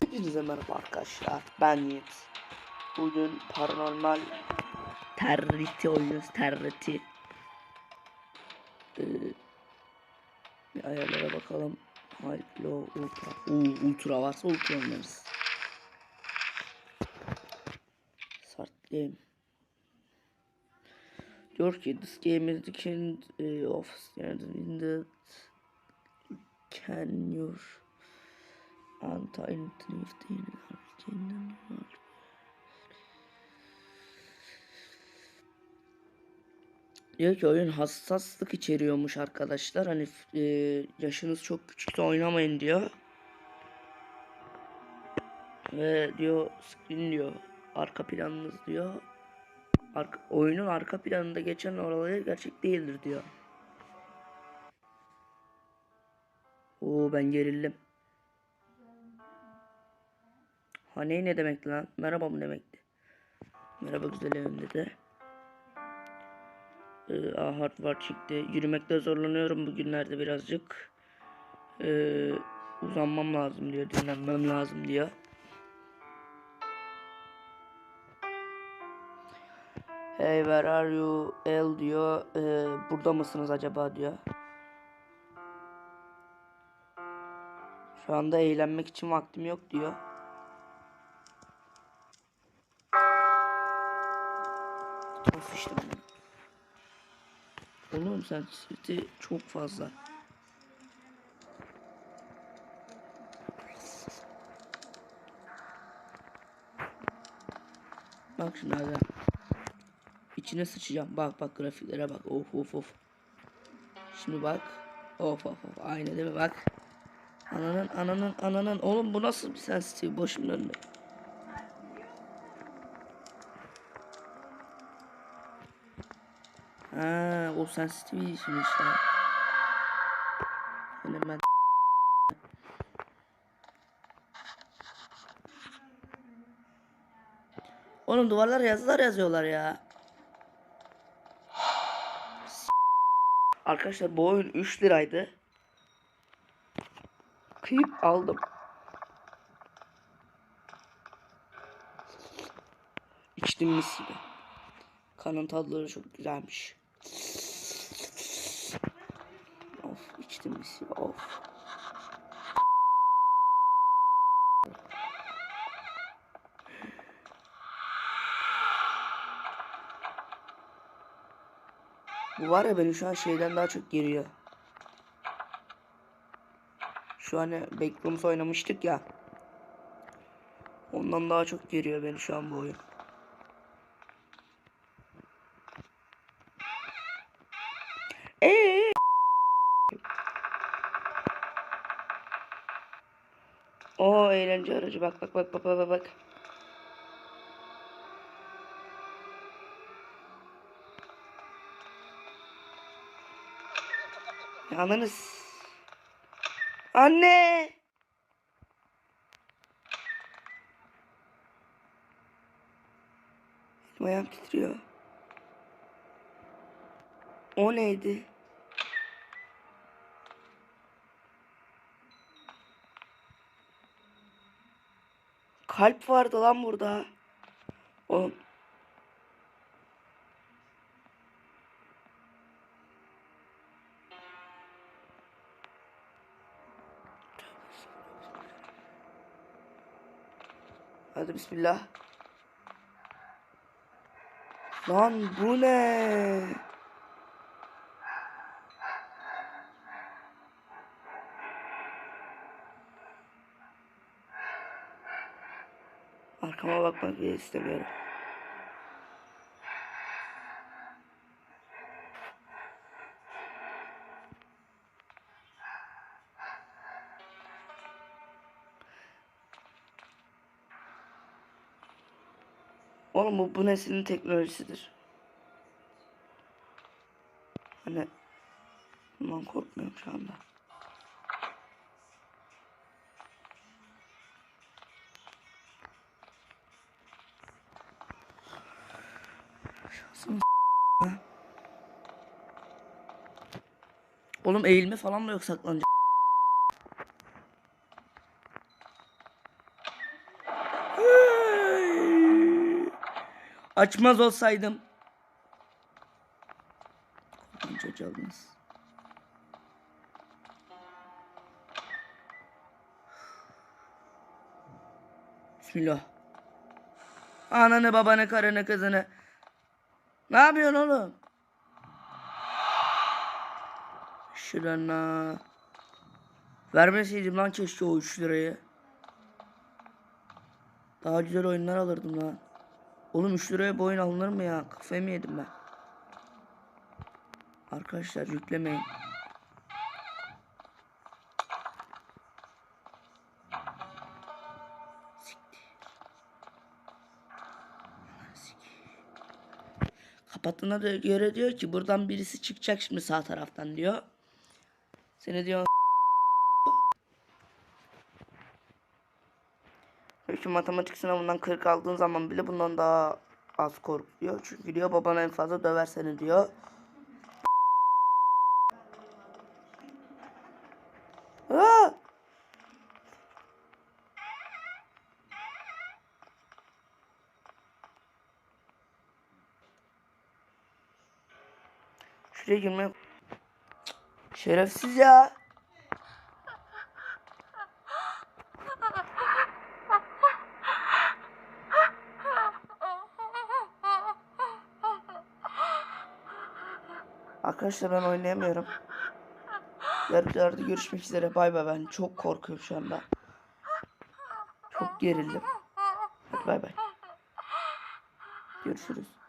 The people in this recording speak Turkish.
Hepinize merhaba arkadaşlar. Ben Yiğit. Bugün paranormal territi oynuyoruz. Territi. Ee, bir ayarlara bakalım. High, low, ultra. Oo, ultra varsa ultra oynarız. Start game. Diyor ki this game is the kind uh, of standard in the can your anti-internet Diyor ki oyun hassaslık içeriyormuş arkadaşlar. Hani e, yaşınız çok küçükse oynamayın diyor. Ve diyor screen diyor arka planınız diyor. Arka, oyunun arka planında geçen oraları gerçek değildir diyor. Oo ben gerildim. Hani ne demekti lan? Merhaba mı demekti? Merhaba güzel evim dedi. Ee, ah, hard var çıktı. Yürümekte zorlanıyorum bugünlerde birazcık. Ee, uzanmam lazım diyor. Dinlenmem lazım diyor. Hey where are you El diyor. Ee, burada mısınız acaba diyor. Şu anda eğlenmek için vaktim yok diyor. Of işte. Oğlum sen siti çok fazla. Bak şimdi hadi. İçine sıçacağım. Bak bak grafiklere bak. Of of of. Şimdi bak. Of of of. Aynı değil mi bak. Ananın ananın ananın. Oğlum bu nasıl bir sensitif başımın önünde. Ha, o sensitif işmiş ya. Hemen ben Oğlum duvarlara yazılar yazıyorlar ya. Arkadaşlar bu oyun 3 liraydı. Kıyıp aldım. İçtim mis gibi. Kanın tadları çok güzelmiş. Of içtim mis gibi of. Bu var ya beni şu an şeyden daha çok geriyor. Şu hani Backrooms oynamıştık ya. Ondan daha çok geriyor beni şu an bu oyun. Eee? O eğlence aracı bak bak bak bak bak bak. Ananız. Anne. Elim ayağım titriyor. O neydi? Kalp vardı lan burada. Oğlum. Hadi bismillah. Lan bu ne? Arkama bakmak istemiyorum. Oğlum bu, bu neslin teknolojisidir. Hani bundan korkmuyorum şu anda. Şansım. Oğlum eğilme falan da yok saklanacak. Hey! Açmaz olsaydım. Korkunç aldınız. Bismillah. Ananı babanı karını kızını. Ne yapıyorsun oğlum? Şurana. Vermeseydim lan keşke o 3 lirayı. Daha güzel oyunlar alırdım lan. Oğlum 3 liraya bu oyun alınır mı ya? Kafayı mı yedim ben? Arkadaşlar yüklemeyin. Kapattığına göre diyor ki buradan birisi çıkacak şimdi sağ taraftan diyor. Seni diyor Şu matematik sınavından 40 aldığın zaman bile bundan daha az korkuyor. Çünkü diyor baban en fazla döver seni diyor. Aa! Şuraya girmeye... Şerefsiz ya. Arkadaşlar ben oynayamıyorum. Yarılarda görüşmek üzere. Bay bay ben çok korkuyorum şu anda. Çok gerildim. Hadi bay bay. Görüşürüz.